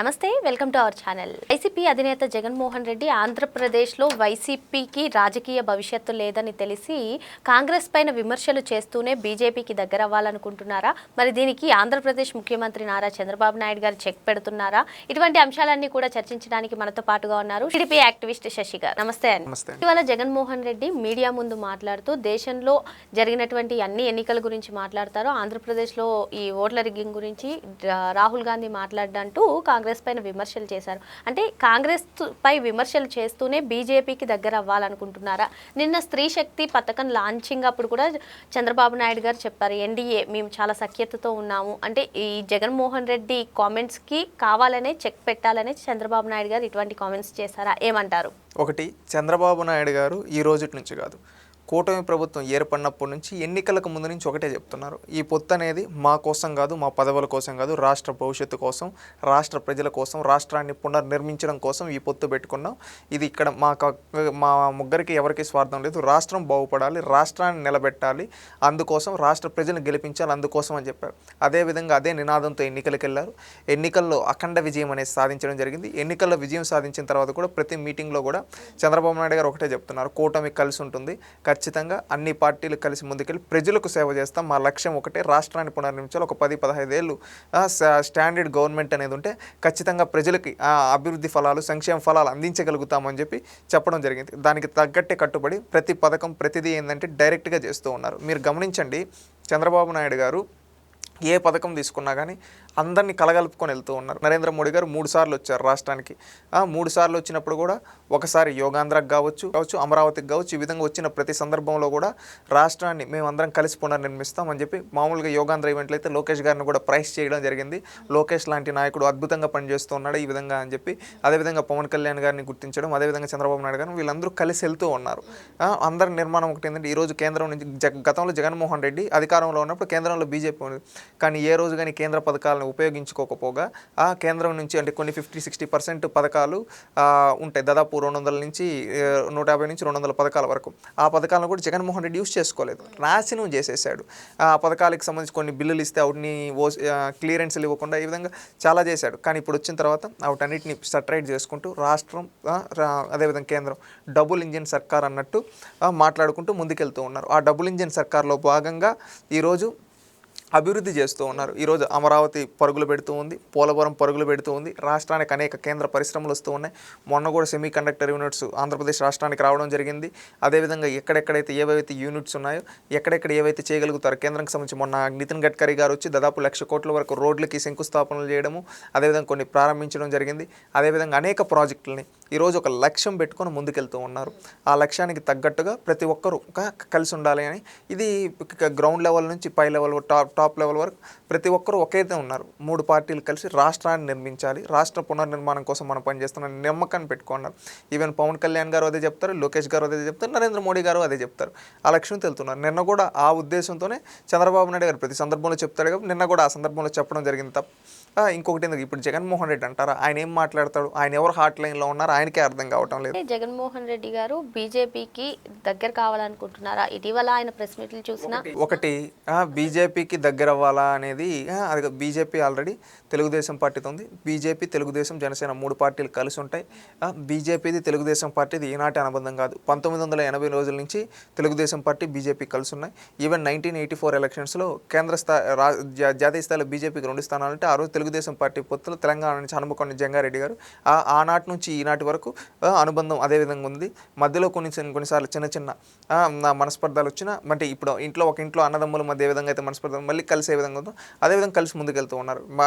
నమస్తే welcome to our channel. YCP అధినేత జగన్మోహన్ రెడ్డి ఆంధ్రప్రదేశ్లో వైసీపీకి రాజకీయ భవిష్యత్తు లేదని తెలిసి కాంగ్రెస్ పైన విమర్శలు చేస్తూనే బీజేపీకి దగ్గర అవ్వాలనుకుంటున్నారా మరి దీనికి ఆంధ్రప్రదేశ్ ముఖ్యమంత్రి నారా చంద్రబాబు నాయుడు గారు చెక్ పెడుతున్నారా? ఇటువంటి అంశాలన్నీ కూడా చర్చించడానికి మనతో పాటుగా ఉన్నారు టీడీపీ యాక్టివిస్ట్ శశి గారు. నమస్తే అండి. ఇవాళ జగన్మోహన్ రెడ్డి మీడియా ముందు మాట్లాడుతూ దేశంలో జరిగినటువంటి అన్ని ఎన్నికల గురించి మాట్లాడతారు. ఆంధ్రప్రదేశ్లో ఈ ఓట్ల రిగ్గింగ్ గురించి రాహుల్ గాంధీ మాట్లాడంటూ కాంగ్రెస్ పైన విమర్శలు చేశారు. అంటే కాంగ్రెస్ పై విమర్శలు చేస్తూనే బీజేపీకి దగ్గర అవ్వాలనుకుంటున్నారా? నిన్న స్త్రీ శక్తి పథకం లాంచింగ్ అప్పుడు కూడా చంద్రబాబు నాయుడు గారు చెప్పారు ఎన్డీఏ మేము చాలా సఖ్యతతో ఉన్నాము. అంటే ఈ జగన్మోహన్ రెడ్డి కామెంట్స్కి కావాలనే చెక్ పెట్టాలని చంద్రబాబు నాయుడు గారు ఇటువంటి కామెంట్స్ చేశారా? ఏమంటారు? ఒకటి చంద్రబాబు నాయుడు గారు ఈ రోజు నుంచి కాదు. కూటమి ప్రభుత్వం ఏర్పడినప్పటి నుంచి ఎన్నికలకు ముందు నుంచి ఒకటే చెప్తున్నారు. ఈ పొత్తు అనేది మా కోసం కాదు మా పదవుల కోసం కాదు రాష్ట్ర భవిష్యత్తు కోసం రాష్ట్ర ప్రజల కోసం రాష్ట్రాన్ని పునర్నిర్మించడం కోసం ఈ పొత్తు పెట్టుకున్నాం. ఇది ఇక్కడ మా మా ముగ్గురికి ఎవరికి స్వార్థం లేదు. రాష్ట్రం బాగుపడాలి రాష్ట్రాన్ని నిలబెట్టాలి అందుకోసం రాష్ట్ర ప్రజలను గెలిపించాలి అందుకోసం అని చెప్పారు. అదేవిధంగా అదే నినాదంతో ఎన్నికలకు వెళ్ళారు. ఎన్నికల్లో అఖండ విజయం అనేది సాధించడం జరిగింది. ఎన్నికల్లో విజయం సాధించిన తర్వాత కూడా ప్రతి మీటింగ్లో కూడా చంద్రబాబు నాయుడు గారు ఒకటే చెప్తున్నారు. కూటమి కలిసి ఉంటుంది. ఖచ్చితంగా అన్ని పార్టీలు కలిసి ముందుకెళ్ళి ప్రజలకు సేవ చేస్తాం. మా లక్ష్యం ఒకటే రాష్ట్రాన్ని పునర్నిర్మించాలి. ఒక పది పదహైదేళ్ళు ఏళ్ళు స్టాండర్డ్ గవర్నమెంట్ అనేది ఉంటే ఖచ్చితంగా ప్రజలకి అభివృద్ధి ఫలాలు సంక్షేమ ఫలాలు అందించగలుగుతామని చెప్పి చెప్పడం జరిగింది. దానికి తగ్గట్టే కట్టుబడి ప్రతి పథకం ప్రతిదీ ఏంటంటే డైరెక్ట్గా చేస్తూ ఉన్నారు. మీరు గమనించండి చంద్రబాబు నాయుడు గారు ఏ పథకం తీసుకున్నా కానీ అందరినీ కలగలుపుకొని వెళ్తూ ఉన్నారు. నరేంద్ర మోడీ గారు మూడు సార్లు వచ్చారు రాష్ట్రానికి. మూడు సార్లు వచ్చినప్పుడు కూడా ఒకసారి యోగాంధ్రకు కావచ్చు కావచ్చు అమరావతికి కావచ్చు ఈ విధంగా వచ్చిన ప్రతి సందర్భంలో కూడా రాష్ట్రాన్ని మేమందరం కలిసి పునర్నిర్మిస్తాం అని చెప్పి మామూలుగా యోగాంధ్ర ఈవెంట్లు అయితే లోకేష్ గారిని కూడా ప్రైస్ చేయడం జరిగింది. లోకేష్ లాంటి నాయకుడు అద్భుతంగా పనిచేస్తూ ఉన్నాడు ఈ విధంగా అని చెప్పి అదేవిధంగా పవన్ కళ్యాణ్ గారిని గుర్తించడం అదేవిధంగా చంద్రబాబు నాయుడు గారిని వీళ్ళందరూ కలిసి వెళ్తూ ఉన్నారు. అందరి నిర్మాణం ఒకటి ఏంటంటే ఈ రోజు కేంద్రం నుంచి గతంలో జగన్మోహన్ రెడ్డి అధికారంలో ఉన్నప్పుడు కేంద్రంలో బీజేపీ కానీ ఏ రోజు కానీ కేంద్ర పథకాలను ఉపయోగించుకోకపోగా ఆ కేంద్రం నుంచి అంటే కొన్ని ఫిఫ్టీ సిక్స్టీ పర్సెంట్ పథకాలు ఉంటాయి. దాదాపు రెండు వందల నుంచి నూట యాభై నుంచి రెండు వందల పథకాల వరకు. ఆ పథకాలను కూడా జగన్మోహన్ రెడ్డి యూస్ చేసుకోలేదు. నాశనం చేసేసాడు ఆ పథకాలకు సంబంధించి కొన్ని బిల్లులు ఇస్తే వాటిని ఓ క్లియరెన్స్లు ఇవ్వకుండా ఈ విధంగా చాలా చేశాడు. కానీ ఇప్పుడు వచ్చిన తర్వాత వాటన్నిటిని సటరైట్ చేసుకుంటూ రాష్ట్రం అదేవిధంగా కేంద్రం డబుల్ ఇంజిన్ సర్కార్ అన్నట్టు మాట్లాడుకుంటూ ముందుకెళ్తూ ఉన్నారు. ఆ డబుల్ ఇంజిన్ సర్కార్లో భాగంగా ఈరోజు అభివృద్ధి చేస్తూ ఉన్నారు. ఈరోజు అమరావతి పరుగులు పెడుతూ ఉంది. పోలవరం పరుగులు పెడుతూ ఉంది. రాష్ట్రానికి అనేక కేంద్ర పరిశ్రమలు వస్తూ ఉన్నాయి. మొన్న కూడా సెమీ కండక్టర్ యూనిట్స్ ఆంధ్రప్రదేశ్ రాష్ట్రానికి రావడం జరిగింది. అదేవిధంగా ఎక్కడెక్కడైతే ఏవైతే యూనిట్స్ ఉన్నాయో ఎక్కడెక్కడ ఏవైతే చేయగలుగుతారో కేంద్రానికి సంబంధించి మొన్న నితిన్ గడ్కరీ గారు వచ్చి దాదాపు లక్ష కోట్ల వరకు రోడ్లకి శంకుస్థాపనలు చేయడము అదేవిధంగా కొన్ని ప్రారంభించడం జరిగింది. అదేవిధంగా అనేక ప్రాజెక్టులని ఈరోజు ఒక లక్ష్యం పెట్టుకొని ముందుకెళ్తూ ఉన్నారు. ఆ లక్ష్యానికి తగ్గట్టుగా ప్రతి ఒక్కరూ కలిసి ఉండాలి అని. ఇది గ్రౌండ్ లెవెల్ నుంచి పై లెవెల్ టాప్ టాప్ లెవెల్ వరకు ప్రతి ఒక్కరూ ఒకేతే ఉన్నారు. మూడు పార్టీలు కలిసి రాష్ట్రాన్ని నిర్మించాలి. రాష్ట్ర పునర్నిర్మాణం కోసం మనం పనిచేస్తున్న నమ్మకాన్ని పెట్టుకున్నారు. ఈవెన్ పవన్ కళ్యాణ్ గారు అదే చెప్తారు లోకేష్ గారు అదే చెప్తారు నరేంద్ర మోడీ గారు అదే చెప్తారు. ఆ లక్ష్యం తెలుతున్నారు. నిన్న కూడా ఆ ఉద్దేశంతోనే చంద్రబాబు నాయుడు గారు ప్రతి సందర్భంలో చెప్తాడు కాబట్టి నిన్న కూడా ఆ సందర్భంలో చెప్పడం జరిగింది తప్ప ఇంకొకటి ఎందుకు ఇప్పుడు జగన్మోహన్ రెడ్డి అంటారా? ఆయన ఏం మాట్లాడతాడు? ఆయన ఎవరు హాట్ లైన్లో ఉన్నారు? ఆయనకే అర్థం కావటం లేదు. జగన్మోహన్ రెడ్డి గారు బీజేపీకి దగ్గర కావాలనుకుంటున్నారా? ఇటీవల ఆయన ప్రెస్ మీట్లు చూసినా? ఒకటి బీజేపీకి దగ్గర అవ్వాలా అనేది అది బీజేపీ ఆల్రెడీ తెలుగుదేశం పార్టీతో ఉంది. బీజేపీ తెలుగుదేశం జనసేన మూడు పార్టీలు కలిసి ఉంటాయి. బీజేపీది తెలుగుదేశం పార్టీది ఈనాటి అనుబంధం కాదు. పంతొమ్మిది వందల ఎనభై రోజుల నుంచి తెలుగుదేశం పార్టీ బీజేపీ కలిసి ఉన్నాయి. ఈవెన్ నైన్టీన్ ఎయిటీ ఫోర్ ఎలక్షన్స్లో కేంద్ర స్థాయి జాతీయ స్థాయిలో బీజేపీకి రెండు స్థానాలు అంటే ఆ రోజు తెలుగుదేశం పార్టీ పొత్తులు తెలంగాణ నుంచి హనుమకొండ జంగారెడ్డి గారు ఆ ఆనాటి నుంచి ఈనాటి వరకు వరకు అనుబంధం అదే విధంగా ఉంది. మధ్యలో కొన్ని కొన్నిసార్లు చిన్న చిన్న మనస్పర్ధాలు వచ్చినా అంటే ఇప్పుడు ఇంట్లో ఒక ఇంట్లో అన్నదమ్ముల మధ్య ఏ విధంగా అయితే మనస్పర్ధలు మళ్ళీ కలిసే విధంగా ఉందో అదే విధంగా కలిసి ముందుకెళ్తూ ఉన్నారు. మా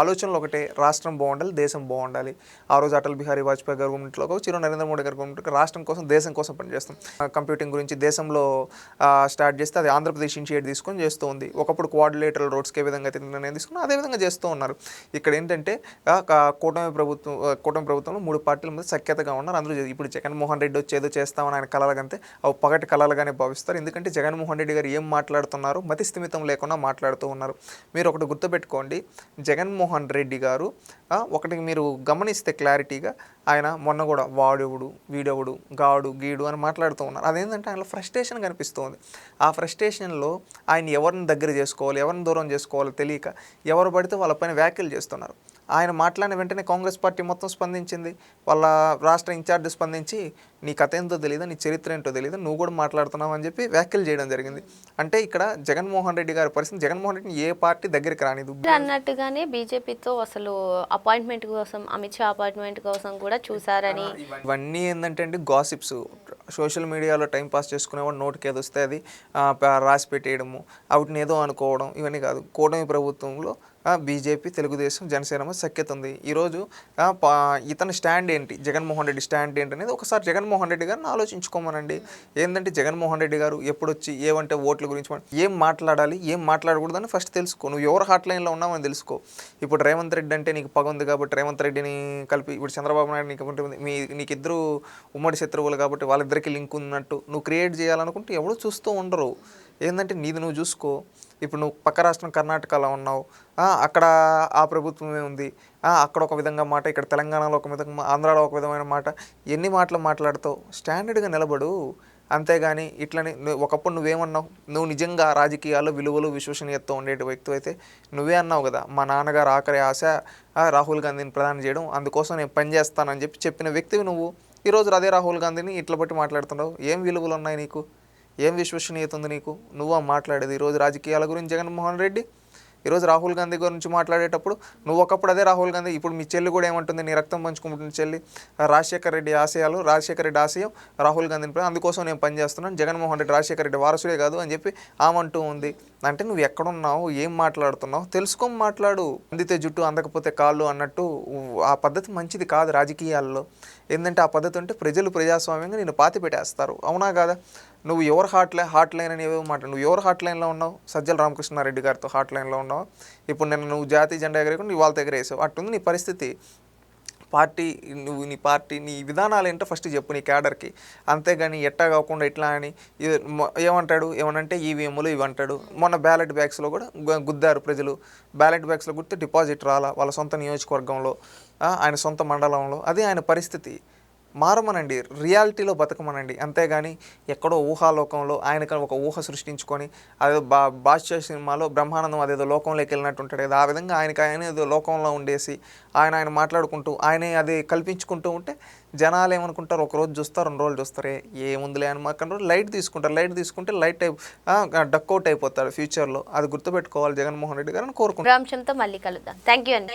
ఆలోచనలు ఒకటే రాష్ట్రం బాగుండాలి దేశం బాగుండాలి. ఆ రోజు అటల్ బిహారీ వాజ్పేయి గారు గవర్నమెంట్లో చిరు నరేంద్ర మోడీ గారు గవర్నమెంట్ రాష్ట్రం కోసం దేశం కోసం పనిచేస్తాం. కంప్యూటింగ్ గురించి దేశంలో స్టార్ట్ చేస్తే అది ఆంధ్రప్రదేశ్ ఇనిషియేట్ తీసుకొని చేస్తూ ఉంది. ఒకప్పుడు కోఆర్డినేటర్ రోడ్స్కి ఏ విధంగా అయితే నిర్ణయం తీసుకున్నా అదే విధంగా చేస్తూ ఉన్నారు. ఇక్కడ ఏంటంటే కూటమి ప్రభుత్వం కూటమి ప్రభుత్వంలో మూడు పార్టీ పార్టీల మీద సఖ్యతగా ఉన్నారు. అందరూ ఇప్పుడు జగన్మోహన్ రెడ్డి వచ్చి ఏదో చేస్తామని ఆయన కలలుగంతే అవి పగటి కలలుగానే భావిస్తారు. ఎందుకంటే జగన్మోహన్ రెడ్డి గారు ఏం మాట్లాడుతున్నారు? మతి స్థిమితం లేకుండా మాట్లాడుతూ ఉన్నారు. మీరు ఒకటి గుర్తుపెట్టుకోండి. జగన్మోహన్ రెడ్డి గారు ఒకటి మీరు గమనిస్తే క్లారిటీగా ఆయన మొన్న కూడా వాడెవుడు వీడెవుడు గాడు గీడు అని మాట్లాడుతూ ఉన్నారు. అదేంటంటే ఆయన ఫ్రస్ట్రేషన్ కనిపిస్తుంది. ఆ ఫ్రస్ట్రేషన్లో ఆయన ఎవరిని దగ్గర చేసుకోవాలి ఎవరిని దూరం చేసుకోవాలో తెలియక ఎవరు పడితే వాళ్ళపైన వ్యాఖ్యలు చేస్తున్నారు. ఆయన మాట్లాడిన వెంటనే కాంగ్రెస్ పార్టీ మొత్తం స్పందించింది. వాళ్ళ రాష్ట్ర ఇన్ఛార్జ్ స్పందించి నీ కథ ఏంటో తెలియదు నీ చరిత్ర ఏంటో తెలియదు నువ్వు కూడా మాట్లాడుతున్నావు అని చెప్పి వ్యాఖ్యలు చేయడం జరిగింది. అంటే ఇక్కడ జగన్మోహన్ రెడ్డి గారి పరిస్థితి జగన్మోహన్ రెడ్డిని ఏ పార్టీ దగ్గరికి రానిదు. అన్నట్టుగానే బీజేపీతో అసలు అపాయింట్మెంట్ కోసం అమిత్ షా అపాయింట్మెంట్ కోసం కూడా చూసారని ఇవన్నీ ఏంటంటే అండి గాసిప్స్ సోషల్ మీడియాలో టైం పాస్ చేసుకునేవాడు నోటికి ఏది వస్తే అది రాసి పెట్టేయడము వాటిని ఏదో అనుకోవడం ఇవన్నీ కాదు. కూటమి ప్రభుత్వంలో బీజేపీ తెలుగుదేశం జనసేన మధ్య సఖ్యత ఉంది. ఈరోజు పా- ఇతని స్టాండ్ ఏంటి? జగన్మోహన్ రెడ్డి స్టాండ్ ఏంటి అనేది ఒకసారి జగన్మోహన్ రెడ్డి గారిని ఆలోచించుకోమనండి. ఏంటంటే జగన్మోహన్ రెడ్డి గారు ఎప్పుడు వచ్చి ఏమంటే ఓట్ల గురించి ఏం మాట్లాడాలి ఏం మాట్లాడకూడదని ఫస్ట్ తెలుసుకో. నువ్వు ఎవరు హాట్ లైన్లో ఉన్నావని తెలుసుకో. ఇప్పుడు రేవంత్ రెడ్డి అంటే నీకు పగ ఉంది కాబట్టి రేవంత్ రెడ్డిని కలిపి ఇప్పుడు చంద్రబాబు నాయుడు నీకు మీ నీకు ఇద్దరు ఉమ్మడి శత్రువులు కాబట్టి వాళ్ళిద్దరికి లింక్ ఉన్నట్టు నువ్వు క్రియేట్ చేయాలనుకుంటే ఎవరు చూస్తూ ఉండరు. ఏంటంటే నీది నువ్వు చూసుకో. ఇప్పుడు నువ్వు పక్క రాష్ట్రం కర్ణాటకలో ఉన్నావు. అక్కడ ఆ ప్రభుత్వమే ఉంది. అక్కడ ఒక విధంగా మాట ఇక్కడ తెలంగాణలో ఒక విధంగా మా- ఆంధ్రాలో ఒక విధమైన మాట. ఎన్ని మాటలు మాట్లాడుతావు? స్టాండర్డ్గా నిలబడు. అంతేగాని ఇట్లని ఒకప్పుడు నువ్వేమన్నావు? నువ్వు నిజంగా రాజకీయాల్లో విలువలు విశ్వసనీయతతో ఉండే వ్యక్తి అయితే నువ్వే అన్నావు కదా. మా నాన్నగారు ఆఖరి ఆశ రాహుల్ గాంధీని ప్రదానం చేయడం. అందుకోసం నేను పనిచేస్తానని చెప్పి చెప్పిన వ్యక్తివి నువ్వు. ఈరోజు అదే రాహుల్ గాంధీని ఇట్ల బట్టి మాట్లాడుతున్నావు. ఏం విలువలు ఉన్నాయి నీకు? ఏం విశ్వసనీయత ఉంది నీకు? నువ్వా మాట్లాడేది? ఈరోజు రాజకీయాల గురించి జగన్మోహన్ రెడ్డి? ఈరోజు రాహుల్ గాంధీ గురించి మాట్లాడేటప్పుడు నువ్వు ఒకప్పుడు అదే రాహుల్ గాంధీ ఇప్పుడు మీ చెల్లి కూడా ఏమంటుంది? నీ రక్తం పంచుకుంటుంది చెల్లి. రాజశేఖర రాజశేఖర్ రెడ్డి ఆశయాలు రాజశేఖర్ రెడ్డి ఆశయం రాహుల్ గాంధీని అందుకోసం నేను పనిచేస్తున్నాను. జగన్మోహన్ రెడ్డి రాజశేఖర రెడ్డి వారసుడే కాదు అని చెప్పి ఆమంటూ ఉంది. అంటే నువ్వు ఎక్కడున్నావు ఏం మాట్లాడుతున్నావు తెలుసుకొని మాట్లాడు. అందితే జుట్టు అందకపోతే కాళ్ళు అన్నట్టు ఆ పద్ధతి మంచిది కాదు రాజకీయాల్లో. ఏంటంటే ఆ పద్ధతి ఉంటే ప్రజలు ప్రజాస్వామ్యంగా నేను పాతి పెట్టేస్తారు అవునా కదా? నువ్వు ఎవరు హాట్ లైన్ హాట్ లైన్ అని ఏవో మాట నువ్వు ఎవరు హాట్ లైన్లో ఉన్నావు? సజ్జల రామకృష్ణారెడ్డి గారితో హాట్ లైన్లో ఉన్నావు? ఇప్పుడు నేను నువ్వు జాతీయ జెండా ఎగరేకుండా నీ వాళ్ళ దగ్గర వేసావు. అట్టుంది నీ పరిస్థితి. పార్టీ నువ్వు నీ పార్టీ నీ విధానాలు ఏంటో ఫస్ట్ చెప్పు నీ క్యాడర్కి. అంతేగాని ఎట్టా కాకుండా ఇట్లా అని ఏమంటాడు? ఏమనంటే ఈవీఎంలు ఇవి అంటాడు మొన్న బ్యాలెట్ బ్యాగ్స్లో కూడా గుద్దారు ప్రజలు. బ్యాలెట్ బ్యాగ్స్లో గుర్తే డిపాజిట్ రాలా? వాళ్ళ సొంత నియోజకవర్గంలో ఆయన సొంత మండలంలో. అదే ఆయన పరిస్థితి. మారమనండి. రియాలిటీలో బతకమనండి. అంతేగాని ఎక్కడో ఊహాలోకంలో ఆయనకు ఒక ఊహ సృష్టించుకొని అదేదో బా బాద్షా సినిమాలో బ్రహ్మానందం అదేదో లోకంలోకి వెళ్ళినట్టు ఉంటాడు కదా. ఆ విధంగా ఆయనకి ఆయన ఏదో లోకంలో ఉండేసి ఆయన ఆయన మాట్లాడుకుంటూ ఆయనే అది కల్పించుకుంటూ ఉంటే జనాలు ఏమనుకుంటారు? ఒక రోజు చూస్తారు రెండు రోజులు చూస్తారే. ఏముందిలే అని మాకు లైట్ తీసుకుంటారు. లైట్ తీసుకుంటే లైట్ టైప్ డక్అవుట్ అయిపోతాడు ఫ్యూచర్లో. అది గుర్తుపెట్టుకోవాలి జగన్మోహన్ రెడ్డి గారిని కోరుకుంటారు అంశంతో మళ్ళీ కలుద్దాం. థ్యాంక్ యూ అండి.